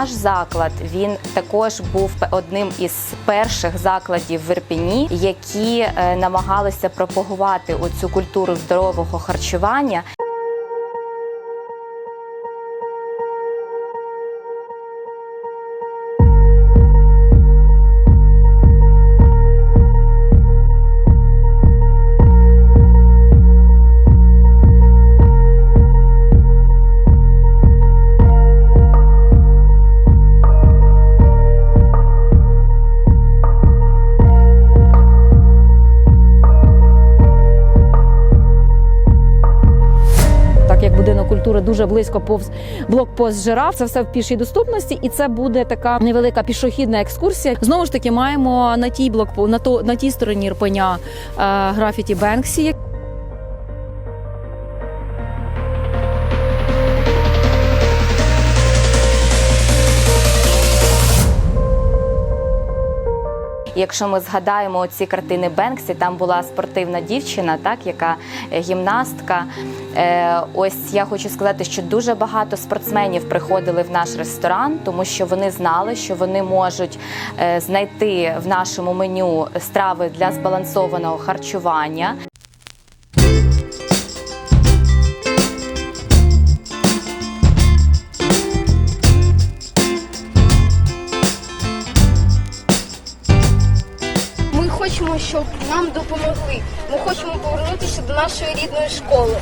Наш заклад він також був одним із перших закладів в Ірпіні, які е, намагалися пропагувати оцю культуру здорового харчування. Як дуже близько повз блокпост жираф. Це все в пішій доступності, і це буде така невелика пішохідна екскурсія. Знову ж таки, маємо на тій блокпо на то на тій стороні Ірпеня е, графіті Бенксі. Якщо ми згадаємо ці картини Бенксі, там була спортивна дівчина, так яка е, гімнастка. Е, ось я хочу сказати, що дуже багато спортсменів приходили в наш ресторан, тому що вони знали, що вони можуть е, знайти в нашому меню страви для збалансованого харчування. Хочемо, щоб нам допомогли. Ми хочемо повернутися до нашої рідної школи.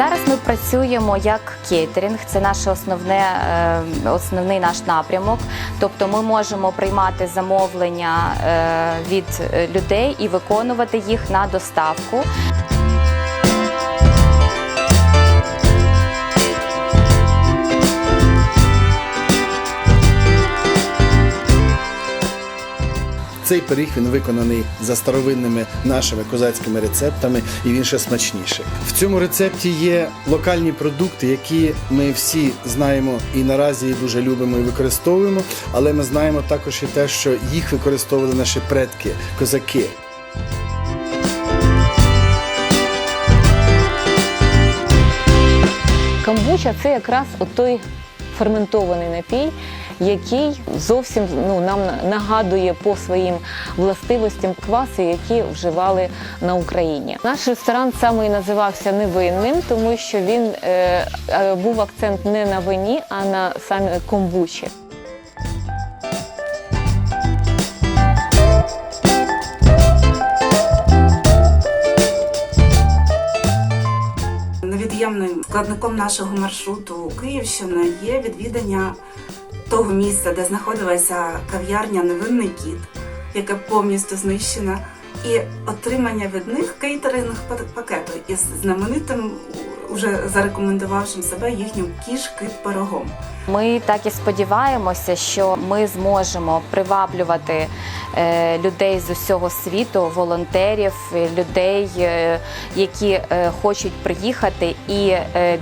Зараз ми працюємо як кейтеринг, це наше основне, е, основний наш напрямок. Тобто ми можемо приймати замовлення е, від е, людей і виконувати їх на доставку. Цей пиріг він виконаний за старовинними нашими козацькими рецептами, і він ще смачніший. В цьому рецепті є локальні продукти, які ми всі знаємо і наразі дуже любимо і використовуємо. Але ми знаємо також і те, що їх використовували наші предки, козаки. Камбуча це якраз той ферментований напій, який зовсім ну, нам нагадує по своїм властивостям кваси, які вживали на Україні. Наш ресторан саме і називався невинним, тому що він е, е, був акцент не на вині, а на самі комбучі. Невід'ємним складником нашого маршруту Київщина є відвідання того місця, де знаходилася кав'ярня Невинний кіт, яка повністю знищена, і отримання від них кейтеринг пакету із знаменитим, уже зарекомендувавшим себе їхнім кіш кит пирогом. Ми так і сподіваємося, що ми зможемо приваблювати е, людей з усього світу, волонтерів, людей, е, які е, хочуть приїхати і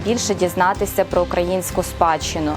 більше дізнатися про українську спадщину.